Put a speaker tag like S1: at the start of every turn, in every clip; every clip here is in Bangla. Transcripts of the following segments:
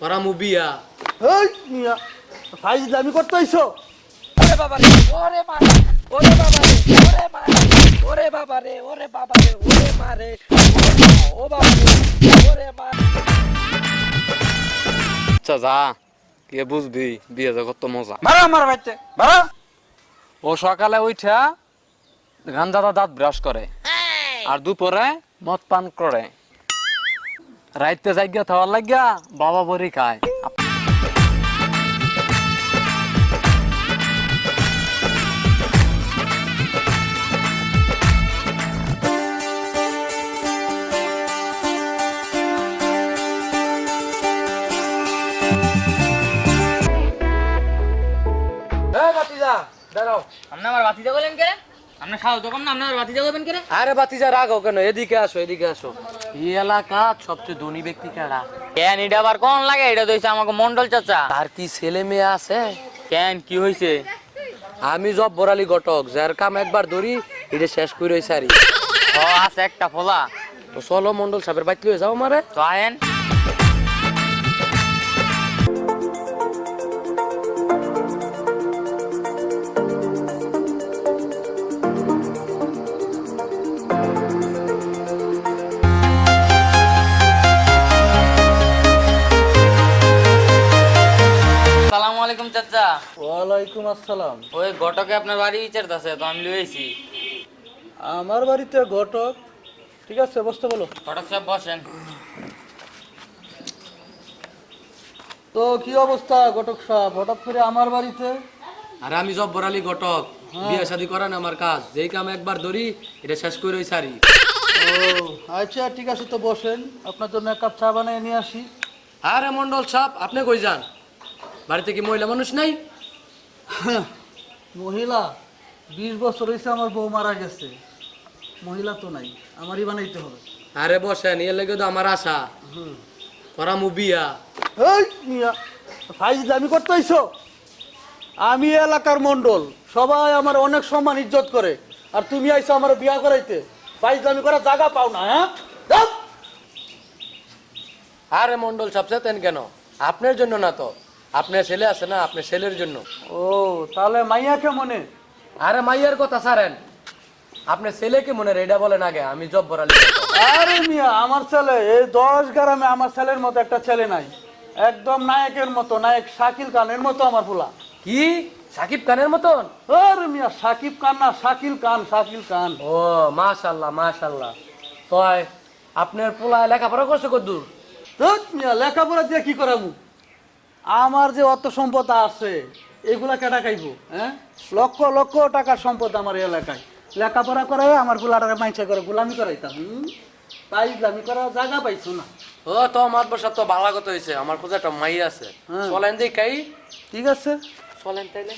S1: করা মুবিয়া।
S2: এই মিয়া ফাইজ দামি করতে আইছো?
S3: ওরে বাবা রে ওরে মা ওরে বাবা রে ওরে মা ওরে বাবা রে ওরে বাবা রে ওরে মা রে ও বাবা রে ওরে মা।
S1: আচ্ছা যা কে বুঝবি বিয়ে যে কত মজা।
S3: মারা আমার বাচ্চা মারা।
S1: ও সকালে উঠা গাঞ্জাদা দাঁত ব্রাশ করে আর দুপুরে মদ পান করে। রাইতে জায়গা থাওয়ার লাগিয়া বাবা বড়ি খায়।
S3: বাতিজা
S4: আপনি আমার বাতি জাগালেন কেন আপনার সাহস যখন না আপনি আমার বাতি জাগাবেন কেন
S1: আরে বাতিজা রাখো কেন? এদিকে আসো এদিকে আসো। এই এলাকা সবচেয়ে ধনী ব্যক্তি কারা?
S4: কেন এটা আবার কোন লাগে? এটা তো হইছে আমাকে মন্ডল চাচা।
S1: তার কি ছেলে মেয়ে আছে?
S4: কেন? কি হইছে?
S1: আমি জব বরালি ঘটক যার কাম একবার ধরি এটা শেষ করে রয়েছে আরি
S4: ও আছে একটা ফোলা।
S1: তো চলো মন্ডল সাহেবের বাইক লয়ে যাও মারে
S4: তো আয়েন।
S2: ওয়ালাইকুম আসসালাম।
S4: ওই ঘটকে আপনার বাড়ি বিচারতেছে তো আমি লইছি।
S2: আমার বাড়িতে ঘটক। ঠিক আছে বসতে বলো।
S4: ঘটক সাহেব বসেন।
S2: তো কি অবস্থা ঘটক সাহেব? হঠাৎ করে আমার বাড়িতে?
S1: আরে আমি ঘটক। বিয়ে শাদি করান আমার কাজ। যেই কাম একবার ধরি এটা শেষ করে
S2: ও আচ্ছা ঠিক আছে তো বসেন। আপনার জন্য এক কাপ চা বানিয়ে নিয়ে আসি।
S1: আরে মন্ডল সাহেব আপনি কই যান? বাড়িতে কি মহিলা মানুষ নাই?
S2: মহিলা বিশ বছর হয়েছে আমার বউ মারা গেছে। মহিলা তো নাই আমারই বানাইতে হবে।
S1: আরে বসেন এর লেগে তো আমার আশা। করা মুবিয়া
S2: ফাইজ দামি করতে আইছো আমি এলাকার মন্ডল সবাই আমার অনেক সম্মান ইজ্জত করে। আর তুমি আইছো আমার বিয়া করাইতে। ফাইজ দামি করার জায়গা পাও না হ্যাঁ।
S1: আরে মন্ডল সাহেব চেতেন কেন? আপনার জন্য না তো। আপনার ছেলে আছে না আপনার ছেলের জন্য।
S2: ও তাহলে মাইয়া কে মনে
S1: আরে মাইয়ার কথা সারেন আপনার ছেলেকে মনে রেডা বলেন আগে আমি জব বরালি
S2: আরে মিয়া আমার ছেলে এই দশ গ্রামে আমার ছেলের মতো একটা ছেলে নাই। একদম নায়কের মতো নায়ক শাকিল খানের মতো আমার ফুলা
S1: কি? সাকিব খানের মতন?
S2: আরে মিয়া সাকিব খান না শাকিল খান শাকিল খান।
S1: ও মাশাল্লাহ মাশাল্লাহ তয় আপনার পোলায় লেখাপড়া করছে কদ্দূর
S2: মিয়া লেখাপড়া দিয়ে কি করাবো? আমার যে অত সম্পদ আছে এগুলা কেটা খাইব হ্যাঁ? লক্ষ লক্ষ টাকার সম্পদ আমার এই এলাকায়। লেখাপড়া করে আমার গুলাটাকে মাইসা করে গুলামি করাইতাম হুম? তাই গুলামি করার জায়গা পাইছো না।
S1: ও তো আমার বসা তো কথা হয়েছে আমার খোঁজা একটা মাই আছে।
S2: হ্যাঁ।
S1: চলেন দেখাই
S2: ঠিক আছে।
S1: চলেন তাইলে।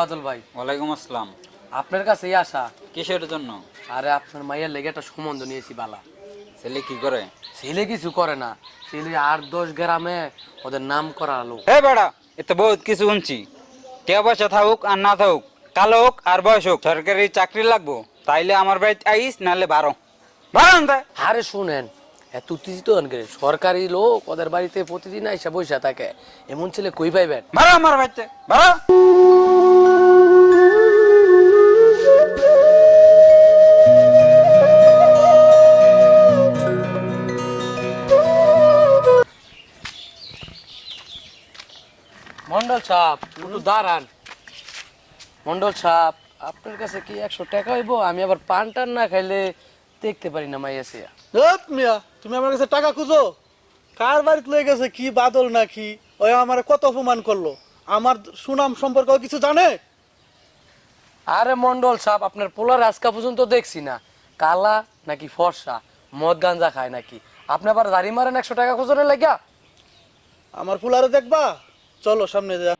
S1: বাদল ভাই।
S5: ওয়ালাইকুম আসসালাম।
S1: আপনার কাছে আসা
S5: কিসের জন্য?
S1: আরে আপনার মাইয়ের লেগে একটা সম্বন্ধ নিয়েছি বালা।
S5: ছেলে কি করে?
S1: ছেলে কিছু করে না। ছেলে আট দশ গ্রামে ওদের নাম করা লোক।
S5: হে বেড়া এত বহুত কিছু শুনছি। কে পয়সা থাকুক আর না থাকুক কালো হোক আর বয়স হোক সরকারি চাকরি লাগবো তাইলে আমার বাড়িতে আইস নাহলে বারো। বারো
S1: আরে শুনেন এত উত্তেজিত হন করে সরকারি লোক ওদের বাড়িতে প্রতিদিন আইসা বৈশা থাকে। এমন ছেলে কই পাইবেন?
S5: আমার বাড়িতে
S1: মন্ডল সাপ একটু দাঁড়ান। মন্ডল সাপ আপনার কাছে কি একশো টাকা হইব? আমি আবার পান টান না খাইলে দেখতে পারি না মাইয়া সিয়া।
S2: ধুৎ মিয়া তুমি আমার কাছে টাকা খুঁজো। কার বাড়িতে লয়ে গেছে কি বাদল নাকি ওই আমার কত অপমান করল। আমার সুনাম সম্পর্কে ও কিছু জানে?
S1: আরে মন্ডল সাপ আপনার পোলার আজকা পর্যন্ত দেখছি না। কালা নাকি ফর্সা মদ গাঞ্জা খায় নাকি? আপনি আবার দাড়ি মারেন একশো টাকা খুচরে লাগা
S2: আমার ফুলারে দেখবা? চলো সামনে যা।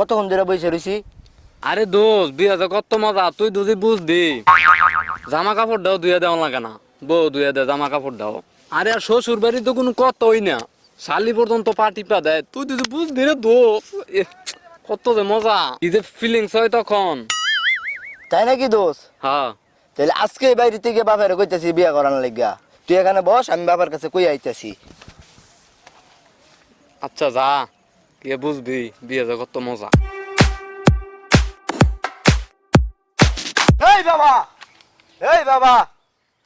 S6: কতক্ষণ ধরে বসে রয়েছি?
S3: আরে দোষ বিয়াতে কত মজা? তুই দুদি জামা কাপড় দাও দুইয়া দেওয়া লাগে না। বউ দুইয়া দে জামা কাপড় দাও আরে আর শ্বশুর বাড়ি তো কোনো কতই না। শালি পর্যন্ত পা দেয়। তুই রে দোষ কত যে মজা। কি যে ফিলিংস হয় তখন।
S6: তাই নাকি দোষ
S3: হ্যাঁ।
S6: তাহলে আজকে বাইরে থেকে বাপের কইতেছি বিয়া করার লাগিয়া। তুই এখানে বস আমি বাবার কাছে কই আইতেছি।
S3: আচ্ছা যা। কে বুঝবি বিয়ে যে কত মজা।
S6: এই বাবা! এই বাবা!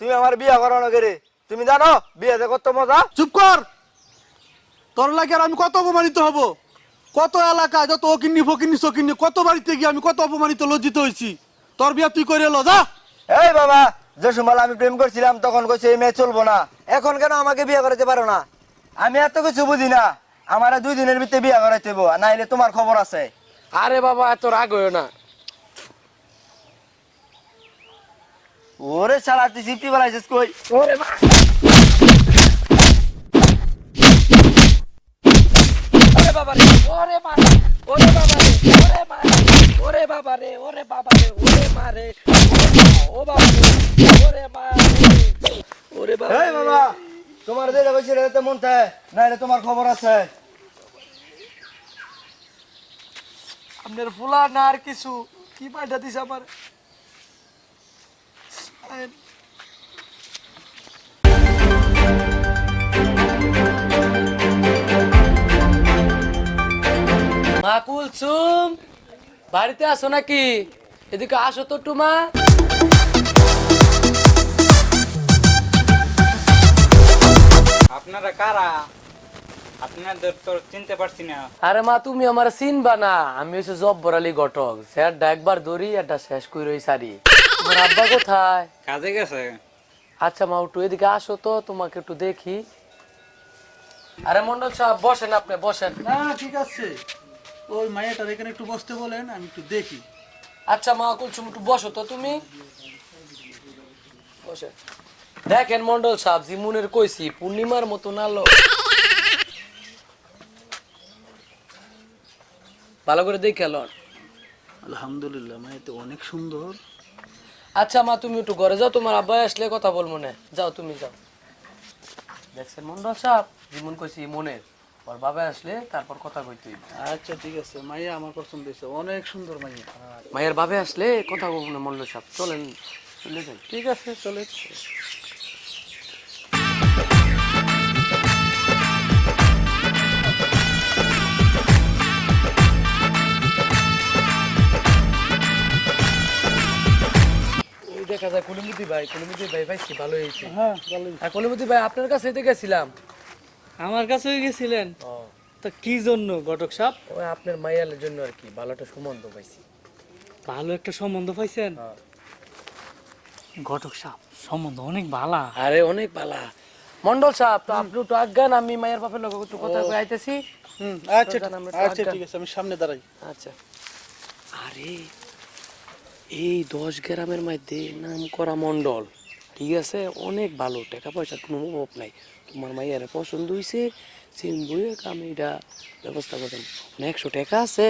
S6: তুমি আমার বিয়া করানো কে রে তুমি জানো বিয়াতে কত মজা?
S2: চুপ কর! তোর লাগে আর আমি কত অপমানিত হব? কত এলাকায় যত অকিন্নি ফকিন্নি সকিন্নি কত বাড়িতে গিয়ে আমি কত অপমানিত লজ্জিত হয়েছি? তোর বিয়া তুই করে এলো যা!
S6: এই বাবা যে সময় আমি প্রেম করছিলাম তখন কইছে এই মেয়ে চলবো না। এখন কেন আমাকে বিয়ে করাতে পারো না? আমি এত কিছু বুঝি না। আমার দুই দিনের ভিতরে বিয়ে করাইতে হইবো, নাইলে তোমার খবর আছে।
S1: আরে বাবা এত রাগ হইও না।
S6: ওরে শালা তুই সিফটি বেলাইছিস কই?
S1: ওরে ওরে বাবা রে ওরে মা ওরে বাবা রে ওরে মা ওরে বাবা রে ওরে বাবা রে ওরে মা রে ও বাবা রে ওরে মা ওরে বাবা
S6: এই বাবা। তোমার যেটা কইছি রে মন থাকে নাইলে তোমার খবর আছে।
S1: আপনার ফুলা না আর কিছু? কি পাঠা দিস আমার? মা কুলসুম বাড়িতে আসো নাকি? এদিকে আসো তো টুমা
S5: আপনারা কারা? আপনাদের তো চিনতে পারছি না।
S1: আরে মা তুমি আমার চিনবা না। আমি হচ্ছে জব্বর আলী ঘটক। স্যারটা একবার ধরি একটা শেষ কই রই সারি তোমার আব্বা কোথায়?
S5: কাজে গেছে।
S1: আচ্ছা মা একটু এদিকে আসো তো তোমাকে একটু দেখি। আরে মন্ডল সাহেব বসেন আপনি বসেন।
S2: না ঠিক আছে। ওই মাইয়াটার এখানে একটু বসতে বলেন আমি একটু দেখি।
S1: আচ্ছা মা কুলসুম একটু বসো তো তুমি। বসে দেখেন মন্ডল সাহেব জিমুনের কইছি পূর্ণিমার মতো নালো ভালো করে দেখে লন।
S2: আলহামদুলিল্লাহ মাইয়া তো অনেক সুন্দর।
S1: আচ্ছা মা তুমি একটু ঘরে যাও তোমার আব্বা আসলে কথা বলব না। যাও তুমি যাও। দেখছেন মন্ডল সাহেব জিমুন কইছি মনের ওর বাবা আসলে তারপর কথা কইতে।
S2: আচ্ছা ঠিক আছে মাইয়া আমার পছন্দ হয়েছে অনেক সুন্দর মাইয়া
S1: মায়ের বাবা আসলে কথা বলব না মন্ডল সাহেব চলেন চলে যান
S2: ঠিক আছে চলে
S1: যায় কলিমুদি ভাই ভাই ভালো হয়েছে।
S2: হ্যাঁ
S1: ভাই আপনার কাছে এতে গেছিলাম।
S7: আমার কাছেও গেছিলেন? তো কি জন্য ঘটক সাহেব?
S1: ওই আপনার মাইয়ালের জন্য আর কি ভালো একটা সম্বন্ধ পাইছি।
S7: ভালো একটা সম্বন্ধ পাইছেন? ঘটক সাহেব সম্বন্ধ অনেক ভালা
S1: আরে অনেক ভালা মন্ডল সাহেব তো আপনি একটু আজ্ঞান আমি মায়ের বাপের লোক একটু কথা কই আইতেছি।
S2: হুম আচ্ছা আচ্ছা ঠিক আছে আমি সামনে দাঁড়াই।
S1: আচ্ছা। আরে এই দশ গ্রামের মধ্যে নাম করা মন্ডল ঠিক আছে? অনেক ভালো টাকা পয়সার কোনো অভাব নাই। তোমার মাইয়ার পছন্দ হয়েছে বইয়ে আমি এটা ব্যবস্থা করতাম একশো টাকা আছে।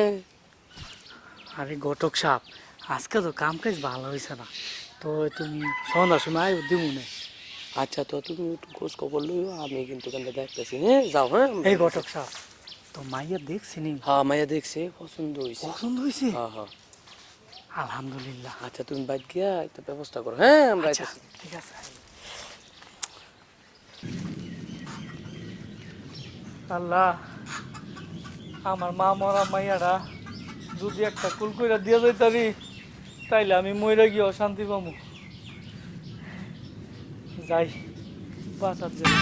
S7: আরে ঘটক সাপ আজকে তো কাম কাজ ভালো হয়েছে না। তো তুমি সন্ধ্যার সময় দিব না
S1: আচ্ছা তো তুমি একটু খোঁজ খবর লইও আমি কিন্তু কেন দেখতেছি হ্যাঁ যাও হ্যাঁ
S7: এই ঘটক সাপ তো মাইয়া দেখছি নি?
S1: হ্যাঁ মাইয়া দেখছে পছন্দ হয়েছে
S7: পছন্দ হয়েছে
S1: হ্যাঁ হ্যাঁ।
S7: আলহামদুলিল্লাহ।
S1: আচ্ছা তুমি বাইক গিয়া একটা ব্যবস্থা করো। হ্যাঁ আমরা
S7: আচ্ছা ঠিক আছে। আল্লাহ আমার মা মরা মাইয়ারা যদি একটা কুল কইরা দিয়ে যাইতারি তাইলে আমি মইরা গিয়ে শান্তি পাবো যাই বাঁচার জন্য।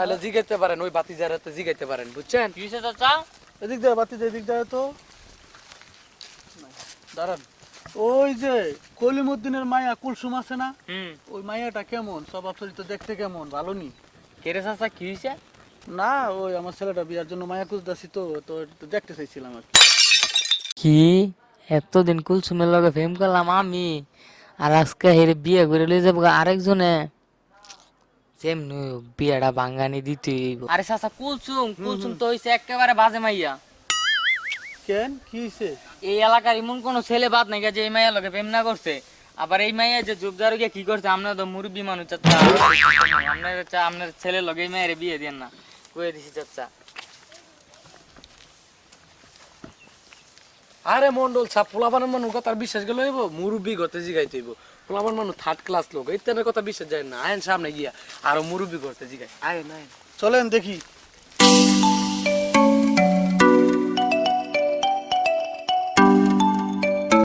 S1: নাহলে জিগাইতে পারেন ওই বাতি যারাতে জিগাইতে পারেন বুঝছেন?
S4: কি হয়েছে চাচা?
S2: এদিক দেয় বাতি দে, এদিক দেয় তো। দাঁড়ান ওই যে কলিমুদ্দিনের মায়া কুলসুম আছে না?
S4: হুম।
S2: ওই মায়াটা কেমন? স্বভাব চরিত্র দেখতে কেমন? ভালো নি?
S4: কেরে চাচা কি হয়েছে
S2: না ওই আমার ছেলেটা বিয়ার জন্য মায়া খুঁজতেছি তো তো দেখতে চাইছিলাম আর কি।
S8: কি? এতদিন কুলসুমের লগে প্রেম করলাম আমি? আর আজকে হেরে বিয়ে করে লয়ে যাব আরেকজনে? হোক বিয়েটা ভাঙ্গানি দিতে
S4: আরে চাচা কুলসুম কুলসুম তো হইছে একেবারে বাজে মাইয়া।
S2: কেন? কি
S4: এই এলাকার এমন কোন ছেলে বাদ নাই যে এই মাইয়া লগে প্রেম না করছে। আবার এই মাইয়া যে গিয়ে কি করছে আপনার তো মুরব্বী মানুষ চাচা। আপনার চাচা আপনার ছেলে লগে এই মায়ের বিয়ে দেন না। কয়ে দিছি চাচা।
S1: আরে মন্ডল ছাপ পোলাপানের মানুষ কথা বিশ্বাস গেল হইব মুরব্বী গতে জিগাইতে হইব। পোলাপান মানুষ থার্ড ক্লাস লোক। ইত্যাদের কথা বিশ্বাস যায় না। আইন সামনে গিয়া আরও মুরব্বী করতে জিগাই আয় না
S2: চলেন দেখি।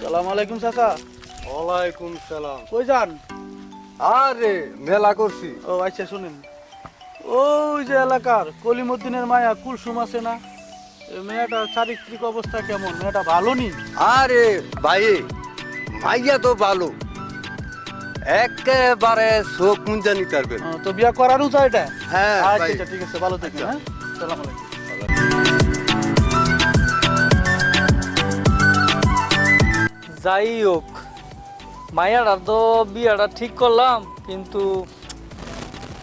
S2: সালাম আলাইকুম চাচা।
S6: ওয়ালাইকুম সালাম।
S2: কই যান?
S6: আরে মেলা করছি।
S2: ও আচ্ছা শুনেন। ওই যে এলাকার কলিমুদ্দিনের মায়া কুলসুম আছে না? এই মেয়েটার চারিত্রিক অবস্থা কেমন? মেয়েটা ভালো নি?
S6: আরে ভাই ভাইয়া তো ভালো। একেবারে চোখ মুঞ্জা নিতে পারবেন।
S2: তো বিয়া করারও চাই এটা?
S6: হ্যাঁ
S2: আচ্ছা। আচ্ছা ঠিক আছে ভালো থাকেন হ্যাঁ? সালাম আলাইকুম।
S7: যাই হোক মায়াটা তো বিয়াটা ঠিক করলাম কিন্তু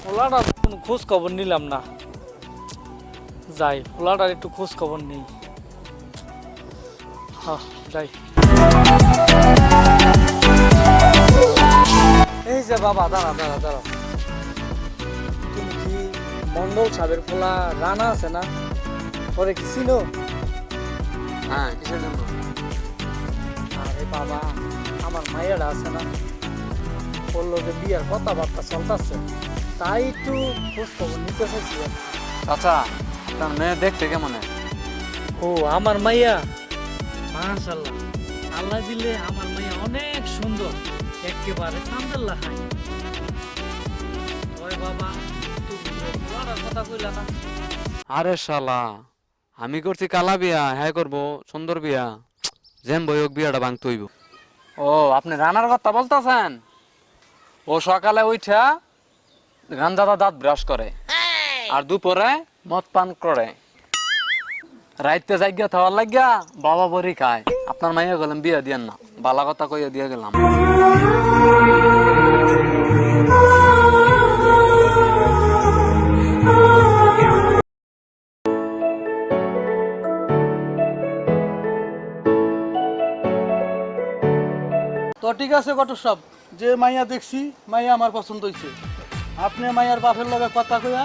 S7: পোলাটা কোনো খোঁজ খবর নিলাম না। যাই ওলাটার একটু খোঁজ খবর নেই। হ্যাঁ যাই। এই বাবা দাঁড়া দাঁড়া দাঁড়া। তুমি কি মন্ডল সাহেবের পোলা রানা আছে না? পরে কি ছিল
S3: হ্যাঁ কিসের জন্য?
S7: আরে বাবা আমার মায়েরা আছে না। ওর লোকে বিয়ার কথাবার্তা চলতেছে। তাই একটু খোঁজ খবর নিতে চাইছি।
S3: চাচা আপনার মেয়ে দেখতে কেমন?
S7: ও আমার মাইয়া। মাশাল্লাহ আল্লাহ দিলে আমার মাইয়া অনেক সুন্দর। একেবারে সান্দাল্লাহ হাই ওই বাবা তুমি কথা কইলা না।
S3: আরে শালা আমি করছি কালা বিয়া হ্যাঁ করব সুন্দর বিয়া। যেম বই হোক বিয়াটা ভাঙতে হইব। ও আপনি রানার কথা বলতেছেন? ও সকালে উঠা গাঞ্জাদা দাঁত ব্রাশ করে। আর দুপুরে মদ পান করে। রাইতে জায়গা থাওয়ার লাগিয়া বাবা বড়ি খায়। আপনার মাইয়া গেলাম, বিয়া দিয়েন না। বালা কথা কইয়া দিয়ে গেলাম।
S2: তো ঠিক আছে কত সব যে মাইয়া দেখছি, মাইয়া আমার পছন্দ হয়েছে আপনি মাইয়ার বাপের লগে কথা কইয়া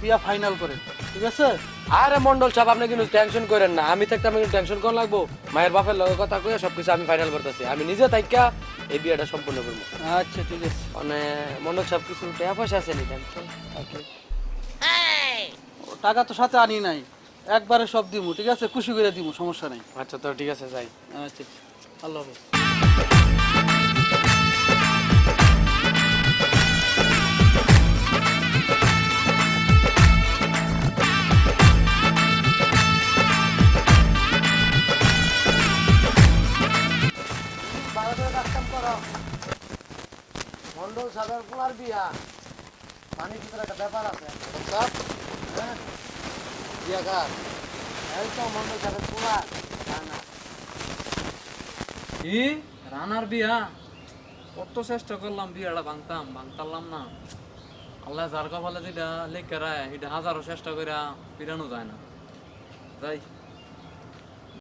S2: বিয়া ফাইনাল করেন। ঠিক আছে?
S1: আরে মন্ডল সাহেব আপনি কিন্তু টেনশন করেন না। আমি থাকতে আমি টেনশন কোন লাগবো? মায়ের বাপের লগে কথা কইয়া সবকিছু আমি ফাইনাল করতেছি। আমি নিজে থাইকা এই বিয়েটা সম্পূর্ণ করব।
S2: আচ্ছা ঠিক আছে।
S1: মানে মন্ডল সাহেব কিছু টাকা পয়সা আছে নি
S2: টাকা তো সাথে আনি নাই। একবারে সব দিমু ঠিক আছে? খুশি করে দিমু সমস্যা নাই।
S1: আচ্ছা তো ঠিক আছে যাই।
S2: আচ্ছা আল্লাহ হাফেজ।
S1: পোলার বিয়া। পানির ভিতরে একটা ব্যাপার আছে। হ্যাঁ? বিয়া কার? এই তো মন্ডল সাহেবের পোলার না
S3: কি? রানার বিয়া? কত চেষ্টা করলাম বিয়াটা ভাঙতাম না। আল্লাহ যার কপালে যেটা লেখা রায় এটা হাজারো চেষ্টা করে পিরানো যায় না। যাই।